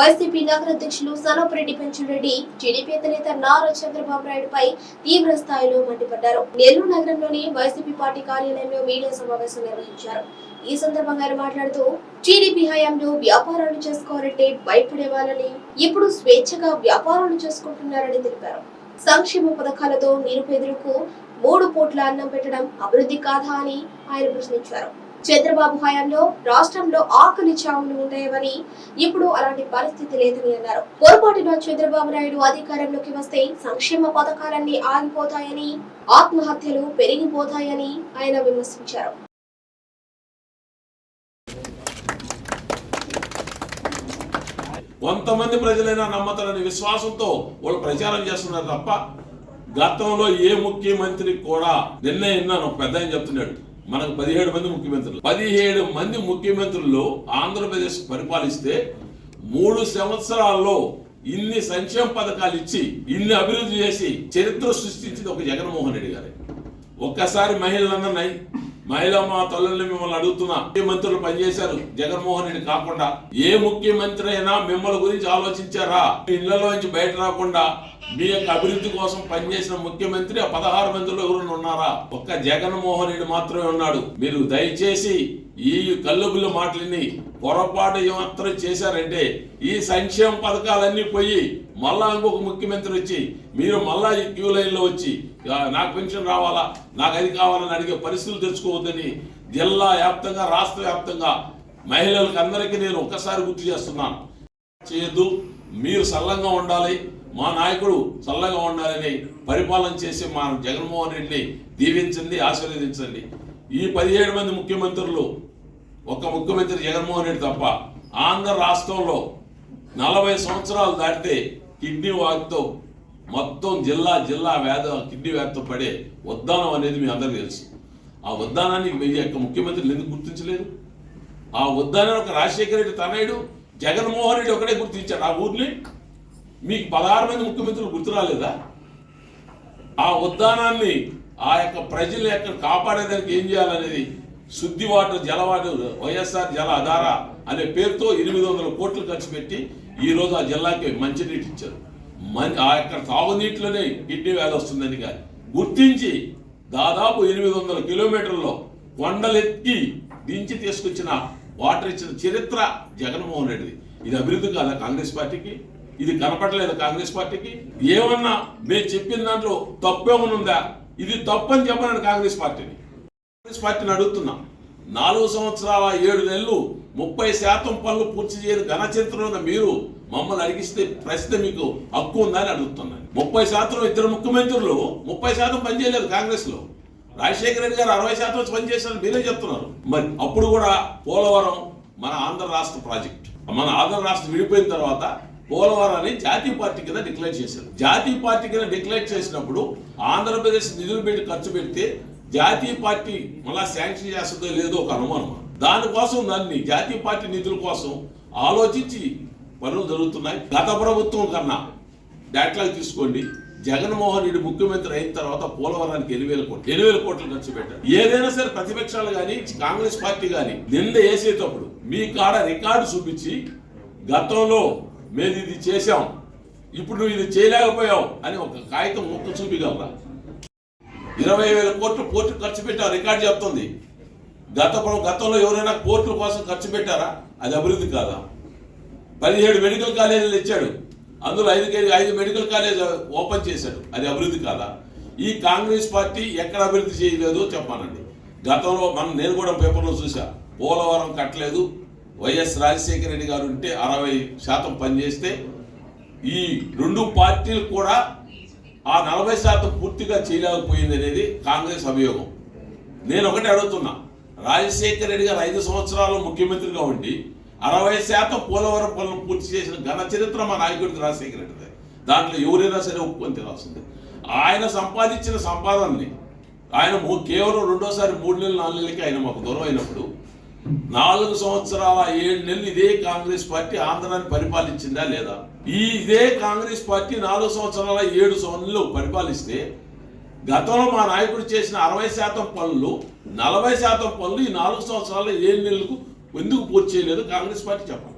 YCP నగర అధ్యక్షులు Sanapareddy పెంచురెడ్డి TDP నేత నారా చంద్రబాబు నాయుడుపై తీవ్ర స్థాయిలో మండిపడ్డారు. నెల్లూరు నగరంలోని వైసీపీ పార్టీ కార్యాలయంలో మీడియా సమావేశం నిర్వహించారు. ఈ సందర్భంగా ఆయన మాట్లాడుతూ టీడీపీ హయాంలో వ్యాపారాలు చేసుకోవాలంటే భయపడే వాళ్ళని ఇప్పుడు స్వేచ్ఛగా వ్యాపారాలు చేసుకుంటున్నారని తెలిపారు. సంక్షేమ పథకాలతో నిరుపేదలకు మూడు పూట్ల అన్నం పెట్టడం అభివృద్ధి కాదా అని ఆయన ప్రశ్నించారు. చంద్రబాబు హయాంలో రాష్ట్రంలో ఆకలి చావులు ఉండేవని ఇప్పుడు అలాంటి పరిస్థితి లేదని అన్నారు. పొరపాటున చంద్రబాబు నాయుడు అధికారంలోకి వస్తే సంక్షేమ పథకాలన్నీ ఆగిపోతాయని ఆత్మహత్యలు పెరిగిపోతాయని ఆయన విమర్శించారు. కొంతమంది ప్రజలైనా నమ్మతారనే విశ్వాసంతో వాళ్ళు ప్రచారం చేస్తున్నారు తప్ప గతంలో ఏ ముఖ్యమంత్రి కూడా నిన్నే విన్నాను పెద్ద అని చెప్తున్నాడు. మనకు పదిహేడు మంది ముఖ్యమంత్రులు. పదిహేడు మంది ముఖ్యమంత్రులు ఆంధ్రప్రదేశ్ పరిపాలిస్తే మూడు సంవత్సరాల్లో ఇన్ని సంక్షేమ పథకాలు ఇచ్చి ఇన్ని అభివృద్ధి చేసి చరిత్ర సృష్టించింది ఒక జగన్మోహన్ రెడ్డి గారే. ఒక్కసారి మహిళలందరినీ మహిళా మా తల్లుల్ని మిమ్మల్ని అడుగుతున్నా. ముఖ్యమంత్రులు పనిచేశారు? జగన్మోహన్ రెడ్డి కాకుండా. ఏ ముఖ్యమంత్రి అయినా మిమ్మల్ని గురించి ఆలోచించారా? మీ ఇళ్ళలోంచి బయట రాకుండా మీ యొక్క అభివృద్ధి కోసం పనిచేసిన ముఖ్యమంత్రి ఆ పదహారు మందిలో ఎవరు ఉన్నారా? ఒక్క జగన్మోహన్ రెడ్డి మాత్రమే ఉన్నాడు. మీరు దయచేసి ఈ కల్లుబుల్లు మాటలని పొరపాటు మాత్రం చేశారంటే ఈ సంక్షేమ పథకాలన్నీ పోయి మళ్ళా ఇంకొక ముఖ్యమంత్రి వచ్చి మీరు మళ్ళా క్యూ లైన్లో వచ్చి నాకు పెన్షన్ రావాలా? నాకు అది కావాలని అడిగే పరిస్థితులు తెచ్చుకోవద్దని జిల్లా వ్యాప్తంగా రాష్ట్ర వ్యాప్తంగా మహిళలకు అందరికీ నేను ఒక్కసారి గుర్తు చేస్తున్నాను. చేయొద్దు. మీరు సల్లంగా ఉండాలి. మా నాయకుడు చల్లగా ఉండాలని పరిపాలన చేసి మా జగన్మోహన్ రెడ్డిని దీవించండి ఆశీర్వదించండి. ఈ పదిహేడు మంది ముఖ్యమంత్రులు ఒక్క ముఖ్యమంత్రి జగన్మోహన్ రెడ్డి తప్ప ఆంధ్ర రాష్ట్రంలో నలభై సంవత్సరాలు దాటితే కిడ్నీ వాగ్తో మొత్తం జిల్లా జిల్లా వేద కిడ్నీ వ్యాధితో పడే ఉద్దానం అనేది మీ అందరికీ తెలుసు. ఆ ఉద్దానాన్ని మీ యొక్క ముఖ్యమంత్రులు ఎందుకు గుర్తించలేదు? ఆ ఉద్దానాన్ని ఒక రాజశేఖర రెడ్డి తనయుడు జగన్మోహన్ రెడ్డి ఒకటే గుర్తించాడు. ఆ ఊరిని మీకు పదహారు మంది ముఖ్యమంత్రులు గుర్తు రాలేదా? ఆ ఉద్దానాన్ని ఆ యొక్క ప్రజల యొక్క కాపాడేదానికి ఏం చేయాలనేది శుద్ధి వాటర్ జలవాటర్ వైఎస్ఆర్ జల ఆధార అనే పేరుతో ఎనిమిది వందల కోట్లు ఖర్చు పెట్టి ఈ రోజు ఆ జిల్లాకి మంచినీటి ఇచ్చారు. మన్ ఆ యొక్క తాగునీటిలోనే కిడ్నీ వ్యాధి వస్తుందని కానీ గుర్తించి దాదాపు ఎనిమిది వందల కిలోమీటర్లో కొండలెత్తి దించి తీసుకొచ్చిన వాటర్ ఇచ్చిన చరిత్ర జగన్మోహన్ రెడ్డిది. ఇది అభివృద్ధి కాదా కాంగ్రెస్ పార్టీకి? ఇది కనపడలేదు కాంగ్రెస్ పార్టీకి? ఏమన్నా మేము చెప్పిన దాంట్లో తప్పేమనుందా ఇది తప్పని చెప్పనని కాంగ్రెస్ పార్టీని. కాంగ్రెస్ పార్టీని అడుగుతున్నా. నాలుగు సంవత్సరాల ఏడు నెలలు ముప్పై శాతం పనులు పూర్తి చేయని ఘనచరిత్ర మీరు మమ్మల్ని అడిగిస్తే ప్రశ్న మీకు హక్కు ఉందని అడుగుతున్నాను. ముప్పై శాతం ఇద్దరు ముఖ్యమంత్రులు ముప్పై శాతం పనిచేయలేదు కాంగ్రెస్లో రాజశేఖర రెడ్డి గారు అరవై శాతం వచ్చి మీరే చెప్తున్నారు. మరి అప్పుడు కూడా పోలవరం మన ఆంధ్ర రాష్ట్ర ప్రాజెక్ట్ మన ఆంధ్ర రాష్ట్రం విడిపోయిన తర్వాత పోలవరాన్ని జాతీయ పార్టీ కింద డిక్లేర్ చేశారు. జాతీయ పార్టీ కింద డిక్లేర్ చేసినప్పుడు ఆంధ్రప్రదేశ్ నిధులు పెట్టి ఖర్చు పెడితే జాతీయ పార్టీ మళ్ళా శాంక్షన్ చేస్తుందో లేదో ఒక అనుమానం. దానికోసం దాన్ని జాతీయ పార్టీ నిధుల కోసం ఆలోచించి పనులు జరుగుతున్నాయి. గత ప్రభుత్వం కన్నా డేట్లాగా తీసుకోండి. జగన్మోహన్ రెడ్డి ముఖ్యమంత్రి అయిన తర్వాత పోలవరానికి ఎన్ని వేల కోట్లు ఎన్ని వేల కోట్లు ఖర్చు పెట్టారు. ఏదైనా సరే ప్రతిపక్షాలు కానీ కాంగ్రెస్ పార్టీ కానీ నింద వేసేటప్పుడు మీ కాడ రికార్డు చూపించి గతంలో మేము ఇది చేశాం ఇప్పుడు నువ్వు ఇది చేయలేకపోయావు అని ఒక కాగితం ముక్క చూపించగలరా? ఇరవై వేల కోట్లు కోర్టు ఖర్చు పెట్టారు రికార్డు చెప్తుంది. గత గతంలో ఎవరైనా కోర్టుల కోసం ఖర్చు పెట్టారా? అది అభివృద్ధి కాదా? పదిహేడు మెడికల్ కాలేజీలు ఇచ్చాడు. అందులో ఐదు ఐదు మెడికల్ కాలేజ్ ఓపెన్ చేశాడు. అది అభివృద్ధి కాదా? ఈ కాంగ్రెస్ పార్టీ ఎక్కడ అభివృద్ధి చేయలేదో చెప్పానండి గతంలో మనం నేను కూడా పేపర్లో చూసా పోలవరం కట్టలేదు. వైఎస్ రాజశేఖర రెడ్డి గారు ఉంటే అరవై శాతం పనిచేస్తే ఈ రెండు పార్టీలు కూడా ఆ నలభై శాతం పూర్తిగా చేయలేకపోయింది అనేది కాంగ్రెస్ అభియోగం. నేను ఒకటి అడుగుతున్నా. రాజశేఖర రెడ్డి గారు ఐదు సంవత్సరాలు ముఖ్యమంత్రిగా ఉండి అరవై శాతం పోలవరం పనులు పూర్తి చేసిన ఘన చరిత్ర మా నాయకుడికి రాజశేఖర రెడ్డిదే దాంట్లో ఎవరైనా సరే ఒప్పుకొని తినాల్సిందే. ఆయన సంపాదించిన సంపాదనని ఆయన కేవలం రెండోసారి మూడు నెలలు నాలుగు నెలలకి ఆయన మాకు దూరం అయినప్పుడు నాలుగు సంవత్సరాల ఏడు నెలలు ఇదే కాంగ్రెస్ పార్టీ ఆంధ్రాన్ని పరిపాలించిందా లేదా? ఈ ఇదే కాంగ్రెస్ పార్టీ నాలుగు సంవత్సరాల ఏడు నెలలు పరిపాలిస్తే గతంలో మా నాయకుడు చేసిన అరవై శాతం పనులు నలభై శాతం పనులు ఈ నాలుగు సంవత్సరాల ఏడు నెలలకు ఎందుకు పూర్తి చేయలేదు కాంగ్రెస్ పార్టీ చెప్పాలి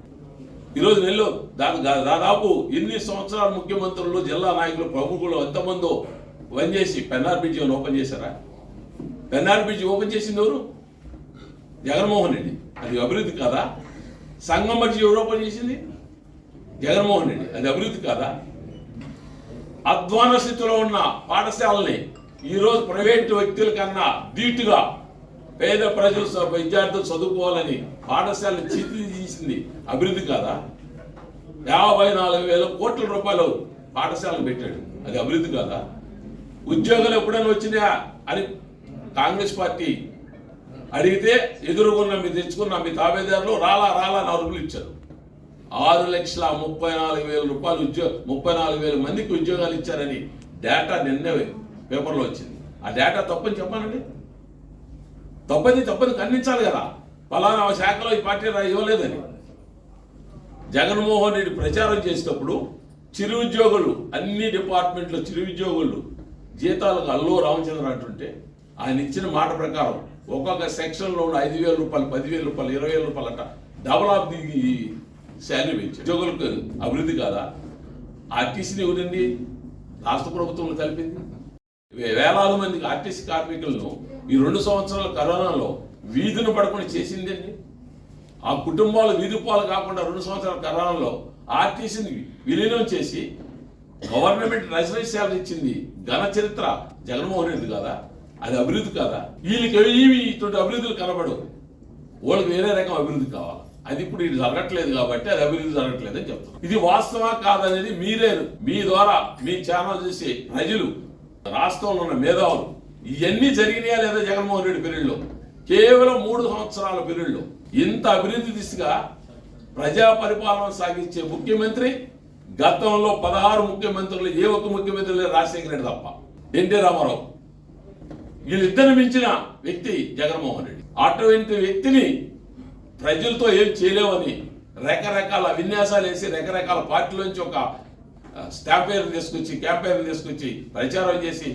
ఈరోజు నెల్లూరు దా- దాదాపు ఎన్ని సంవత్సరాల ముఖ్యమంత్రులు జిల్లా నాయకులు ప్రముఖులు ఎంతమందో పనిచేసి పెన్నార్ బ్రిడ్జి ఓపెన్ చేశారా? పెన్నార్ బ్రిడ్జి ఓపెన్ చేసింది ఎవరు? జగన్మోహన్ రెడ్డి. అది అభివృద్ధి కాదా? సంఘం బ్రిడ్జి ఎవరు చేసింది? జగన్మోహన్ రెడ్డి. అది అభివృద్ధి కాదా? అధ్వాన స్థితిలో ఉన్న పాఠశాలని ఈరోజు ప్రైవేటు వ్యక్తుల కన్నా ధీటుగా పేద ప్రజలు విద్యార్థులు చదువుకోవాలని పాఠశాలను తీసింది. అభివృద్ధి కాదా? యాభై నాలుగు వేల కోట్ల రూపాయలు పాఠశాలను పెట్టాడు. అది అభివృద్ధి కాదా? ఉద్యోగాలు ఎప్పుడైనా వచ్చినాయా? అని కాంగ్రెస్ పార్టీ అడిగితే ఎదురుగున్న మీరు తెచ్చుకున్న మీ తాబేదారులు రాలా రాలా అని అరుపులు ఇచ్చారు. ఆరు లక్షల ముప్పై నాలుగు వేల రూపాయలు ఉద్యోగ ముప్పై నాలుగు వేల మందికి ఉద్యోగాలు ఇచ్చారని డేటా నిన్నే పేపర్లో వచ్చింది. ఆ డేటా తప్పని చెప్పానండి తప్పని తప్పని ఖండించాలి కదా. ఫలానా శాఖలో ఈ పార్టీ ఇవ్వలేదని. జగన్మోహన్ రెడ్డి ప్రచారం చేసేటప్పుడు చిరు ఉద్యోగులు అన్ని డిపార్ట్మెంట్లో చిరు ఉద్యోగులు జీతాలకు అల్లు రామచంద్ర అంటుంటే ఆయన ఇచ్చిన మాట ప్రకారం ఒక్కొక్క సెక్షన్లో ఉన్న ఐదు వేల రూపాయలు పదివేల రూపాయలు ఇరవై వేల రూపాయలు అట్ట డబల్ ఆఫ్ ది శాలరీ పెంచి ఉద్యోగులకు అభివృద్ధి కాదా? ఆర్టీసీని ఎవరండి రాష్ట్ర ప్రభుత్వం కలిపింది వేలాది మంది ఆర్టీసీ కార్మికులను ఈ రెండు సంవత్సరాల కరోనాలో వీధిని పడకుండా చేసిందండి. ఆ కుటుంబాలు వీధి పాలు కాకుండా రెండు సంవత్సరాల కరోనాలో ఆర్టీసీని విలీనం చేసి గవర్నమెంట్ రెసిడెన్షియల్ ఇచ్చింది ఘన చరిత్ర జగన్మోహన్ రెడ్డి కదా అది అభివృద్ధి కాదా? వీళ్ళకి ఏవి ఇటువంటి అభివృద్ధులు కనబడవు. వాళ్ళకి వేరే రకం అభివృద్ధి కావాలి. అది ఇప్పుడు ఇది జరగట్లేదు కాబట్టి అది అభివృద్ధి జరగట్లేదు అని చెప్తాను ఇది వాస్తవా కాదనేది మీరే మీ ద్వారా మీ ఛానల్ చేసి ప్రజలు రాష్ట్రంలో ఉన్న మేధావులు ఇవన్నీ జరిగినాయా లేదా జగన్మోహన్ రెడ్డి పీరియడ్లో? కేవలం మూడు సంవత్సరాల పీరియడ్లో. ఇంత అభివృద్ధి దిశగా ప్రజా పరిపాలన సాగించే ముఖ్యమంత్రి గతంలో పదహారు ముఖ్యమంత్రులు ఏ ఒక్క ముఖ్యమంత్రి రాజశేఖర రెడ్డి తప్ప. ఎన్టీ రామారావు. వీళ్ళిద్దరిని మించిన వ్యక్తి జగన్మోహన్ రెడ్డి. అటువంటి వ్యక్తిని ప్రజలతో ఏం చేయలేమని రకరకాల విన్యాసాలు వేసి రకరకాల పార్టీలోంచి ఒక స్టాంపేర్ తీసుకొచ్చి క్యాంపేర్ తీసుకొచ్చి ప్రచారం చేసి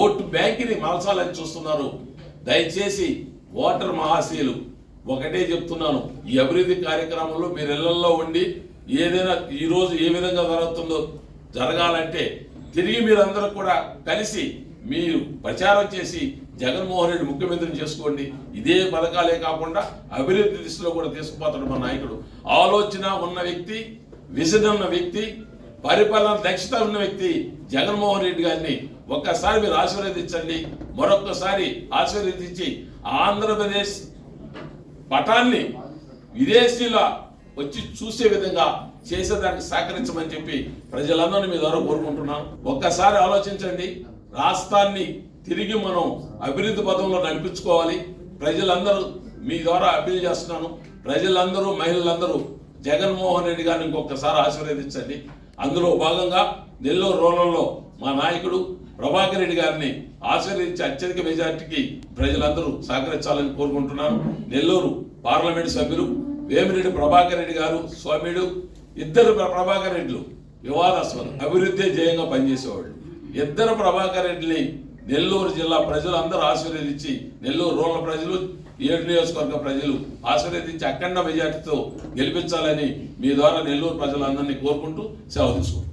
ఓటు బ్యాంకుని మలసాలని చూస్తున్నారు. దయచేసి ఓటర్ మహాశీలు ఒకటే చెప్తున్నాను. ఈ అభివృద్ధి కార్యక్రమంలో మీరు ఇళ్ళలో ఉండి ఏదైనా ఈరోజు ఏ విధంగా జరుగుతుందో జరగాలంటే తిరిగి మీరందరూ కూడా కలిసి మీరు ప్రచారం చేసి జగన్మోహన్ రెడ్డి ముఖ్యమంత్రిని చేసుకోండి. ఇదే పథకాలే కాకుండా అభివృద్ధి దిశలో కూడా తీసుకుపోతాడు మా నాయకుడు. ఆలోచన ఉన్న వ్యక్తి విజన్ ఉన్న వ్యక్తి పరిపాలన దక్షత ఉన్న వ్యక్తి జగన్మోహన్ రెడ్డి గారిని ఒక్కసారి మీరు ఆశీర్వదించండి. మరొక్కసారి ఆశీర్వదించి ఆంధ్రప్రదేశ్ పటాన్ని విదేశీల వచ్చి చూసే విధంగా చేసేదానికి సహకరించమని చెప్పి ప్రజలందరినీ మీ ద్వారా కోరుకుంటున్నాను. ఒక్కసారి ఆలోచించండి. రాష్ట్రాన్ని తిరిగి మనం అభివృద్ధి పదంలో నడిపించుకోవాలి. ప్రజలందరూ మీ ద్వారా అప్పీల్ చేస్తున్నాను. ప్రజలందరూ మహిళలందరూ జగన్మోహన్ రెడ్డి గారిని ఇంకొకసారి ఆశీర్వదించండి. అందులో భాగంగా నెల్లూరు రూరల్లో మా నాయకుడు ప్రభాకర్ రెడ్డి గారిని ఆశీర్వదించి అత్యధిక మెజార్టీకి ప్రజలందరూ సహకరించాలని కోరుకుంటున్నాను. నెల్లూరు పార్లమెంట్ సభ్యులు వేమిరెడ్డి ప్రభాకర్ రెడ్డి గారు స్వామిడు ఇద్దరు ప్రభాకర్ రెడ్డిలు వివాదాస్పదం అభివృద్ధి జయంగా పనిచేసేవాళ్ళు. ఇద్దరు ప్రభాకర్ రెడ్డిని నెల్లూరు జిల్లా ప్రజలందరూ ఆశీర్వదించి నెల్లూరు రూరల్ ప్రజలు ఏడు నియోజకవర్గ ప్రజలు ఆశీర్వదించి అఖండ మెజార్టీతో గెలిపించాలని మీ ద్వారా నెల్లూరు ప్రజలందరినీ కోరుకుంటూ సెలవు తీసుకుంటాం